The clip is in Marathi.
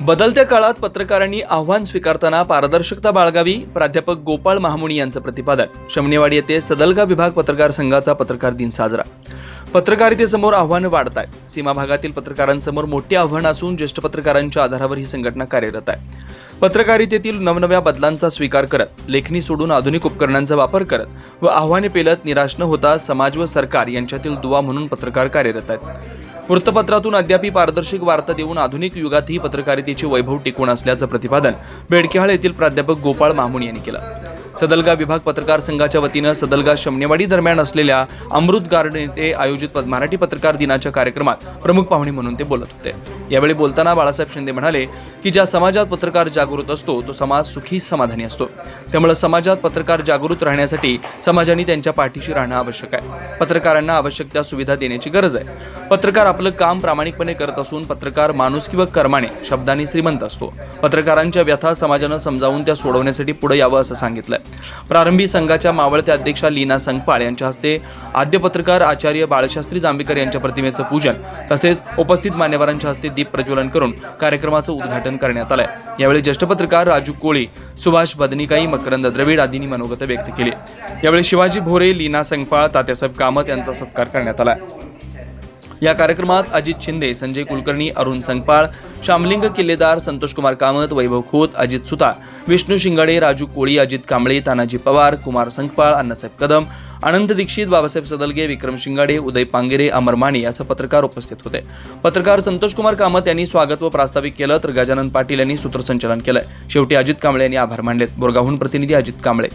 बदलत्या काळात पत्रकारांनी आव्हान स्वीकारताना पारदर्शकता बाळगावी प्राध्यापक गोपाळ महामुनी यांचं प्रतिपादन. शमनेवाडी येथे सदलगा विभाग पत्रकार संघाचा पत्रकार दिन साजरा. पत्रकारितेसमोर आव्हानं वाढत आहेत सीमा भागातील पत्रकारांसमोर मोठी आव्हानं असून ज्येष्ठ पत्रकारांच्या आधारावर ही संघटना कार्यरत आहे. पत्रकारितेतील नवनव्या बदलांचा स्वीकार करत लेखणी सोडून आधुनिक उपकरणांचा वापर करत व आव्हाने पेलत निराश न होता समाज व सरकार यांच्यातील दुवा म्हणून पत्रकार कार्यरत आहेत. वृत्तपत्रातून अद्यापी पारदर्शक वार्ता देऊन आधुनिक युगातही पत्रकारितेचे वैभव टिकून असल्याचं प्रतिपादन बेडकेहाळ येथील प्राध्यापक गोपाळ महामुनी यांनी केलं. सदलगा विभाग पत्रकार संघाच्या वतीनं सदलगा शमनेवाडी दरम्यान असलेल्या अमृत गार्डन येथे आयोजित पद- मराठी पत्रकार दिनाच्या कार्यक्रमात प्रमुख पाहुणे म्हणून ते बोलत होते. यावेळी बोलताना बाळासाहेब शिंदे म्हणाले की ज्या समाजात पत्रकार जागृत असतो तो समाज सुखी समाधानी असतो. त्यामुळे समाजात पत्रकार जागृत राहण्यासाठी समाजाने त्यांच्या पाठीशी राहणं आवश्यक आहे. पत्रकारांना आवश्यक त्या सुविधा देण्याची गरज आहे. पत्रकार आपलं काम प्रामाणिकपणे करत असून पत्रकार माणूस किंवा कर्माने शब्दाने श्रीमंत असतो. पत्रकारांच्या व्यथा समाजानं समजावून त्या सोडवण्यासाठी पुढे यावं असं सांगितलं प्रारंभी संघाच्या मावळत्या अध्यक्षा लीना संगपाळ यांच्या हस्ते आद्य पत्रकार आचार्य बाळशास्त्री जांभेकर यांच्या प्रतिमेचं पूजन तसेच उपस्थित मान्यवरांच्या हस्ते दीप प्रज्वलन करून कार्यक्रमाचं उद्घाटन करण्यात आलंय. यावेळी ज्येष्ठ पत्रकार राजू कोळी सुभाष बदनिकाई मकरंद द्रविड आदींनी मनोगत व्यक्त केली. यावेळी शिवाजी भोरे लीना संगपाळ तात्यासाहेब कामत यांचा सत्कार करण्यात आला. या कार्यक्रमास अजित शिंदे संजय कुलकर्णी अरुण संगपाळ शामलिंग किल्लेदार संतोषकुमार कामत वैभव खोत अजित सुतार विष्णू शिंगाडे राजू कोळी अजित कांबळे तानाजी पवार कुमार संगपाळ अण्णासाहेब कदम अनंत दीक्षित बाबासाहेब सदलगे विक्रम शिंगाडे उदय पांगेरे अमर माने असं पत्रकार उपस्थित होते. पत्रकार संतोषकुमार कामत यांनी स्वागत व प्रास्ताविक केलं तर गजानन पाटील यांनी सूत्रसंचालन केलं शेवटी अजित कांबळे यांनी आभार मानलेत. बोरगावहून प्रतिनिधी अजित कांबळे.